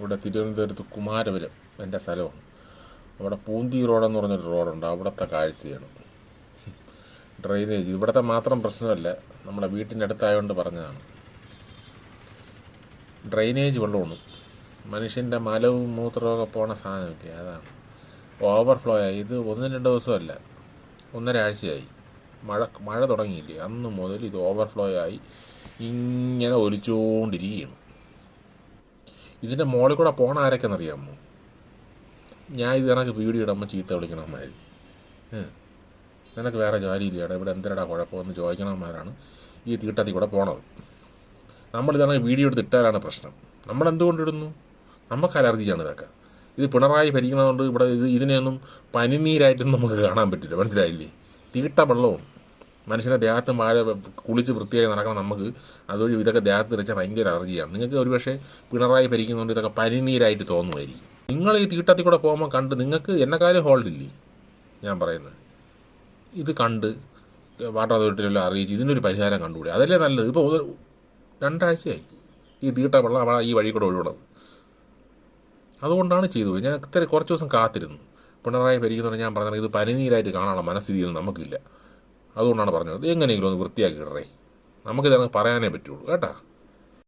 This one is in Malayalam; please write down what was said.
ഇവിടെ തിരുവനന്തപുരത്ത് കുമാരപുരം എന്റെ സ്ഥലമാണ്. അവിടെ പൂന്തി റോഡെന്ന് പറഞ്ഞൊരു റോഡുണ്ട്. അവിടുത്തെ കാഴ്ചയാണ്. ഡ്രെയിനേജ് ഇവിടുത്തെ മാത്രം പ്രശ്നമല്ല നമ്മുടെ വീട്ടിന്റെ അടുത്തായതുകൊണ്ട് പറഞ്ഞതാണ്. ഡ്രെയിനേജ് വെള്ളമാണ് മനുഷ്യന്റെ മലവും മൂത്രവും പോണ സാധനമില്ലേ? അതാണ്. ഓവർഫ്ലോ ആയി. ഇത് ഒന്നും രണ്ട് ദിവസമല്ല ഒന്നര ആഴ്ചയായി. മഴ മഴ തുടങ്ങിയില്ലേ? അന്ന് മുതൽ ഇത് ഓവർഫ്ലോ ആയി. ഇങ്ങനെ ഒലിച്ചുകൊണ്ടിരിക്കുകയാണ് ഇതിന്റെ മുകളിൽ കൂടെ പോണ ആരൊക്കെയെന്നറിയാമോ ഞാൻ ഇത് കണക്ക് വീഡിയോ ഇടുമ്പോൾ ചീത്ത വിളിക്കണമാര് നിനക്ക് വേറെ ജോലിയില്ലേടാ ഇവിടെ എന്തിനടാ കുഴപ്പമെന്ന് ചോദിക്കണമാരാണ് ഈ തീട്ടത്തിൽ കൂടെ പോണത്. നമ്മൾ ഇതാണെങ്കിൽ വീഡിയോ എടുത്ത് ഇട്ടാലാണ് പ്രശ്നം. നമ്മൾ എന്തുകൊണ്ടിടുന്നു നമുക്ക് അലർജിയാണ് ഇതൊക്കെ. ഇത് പിണറായി ഭരിക്കണതുകൊണ്ട് ഇവിടെ ഇത് ഇതിനെയൊന്നും പനിനീരായിട്ടൊന്നും നമുക്ക് കാണാൻ പറ്റില്ല മനസ്സിലായില്ലേ? തീട്ട വെള്ളവും മനുഷ്യന്റെ ദേഹത്ത് മഴ കുളിച്ച് വൃത്തിയായി നടക്കണം നമുക്ക് അതുവഴി ഇതൊക്കെ ദേഹത്ത് തെറിച്ചാൽ ഭയങ്കര അലർജിയാണ് നിങ്ങൾക്ക് ഒരുപക്ഷെ പിണറായി ഭരിക്കുന്നതുകൊണ്ട് ഇതൊക്കെ പരിനീരായിട്ട് തോന്നുമായിരിക്കും. നിങ്ങൾ ഈ തീട്ടത്തിൽ കൂടെ പോകുമ്പോൾ കണ്ട് നിങ്ങൾക്ക് എന്നെക്കാളും ഹോൾഡില്ലേ ഞാൻ പറയുന്നത്. ഇത് കണ്ട് വാട്ടർ അതോറിറ്റിയിലെല്ലാം അറിയിച്ച് ഇതിനൊരു പരിഹാരം കണ്ടുകൂടി? അതല്ലേ നല്ലത്. ഇപ്പോൾ രണ്ടാഴ്ചയായി ഈ തീട്ട വെള്ളം അവിടെ ഈ വഴി കൂടെ ഒഴുകണത് അതുകൊണ്ടാണ് ചെയ്തു ഞാൻ ഇത്ര കുറച്ച് ദിവസം കാത്തിരുന്നു. പിണറായി ഭരിക്കുന്നതുകൊണ്ട് ഞാൻ പറഞ്ഞത് ഇത് പരിനീരായിട്ട് കാണാനുള്ള മനസ്ഥിതിയൊന്നും നമുക്കില്ല. അതുകൊണ്ടാണ് പറഞ്ഞത്. എങ്ങനെയെങ്കിലും ഒന്ന് വൃത്തിയാക്കി ഇടറേ. നമുക്കിതാണ് പറയാനേ പറ്റുള്ളൂ. കേട്ടാ?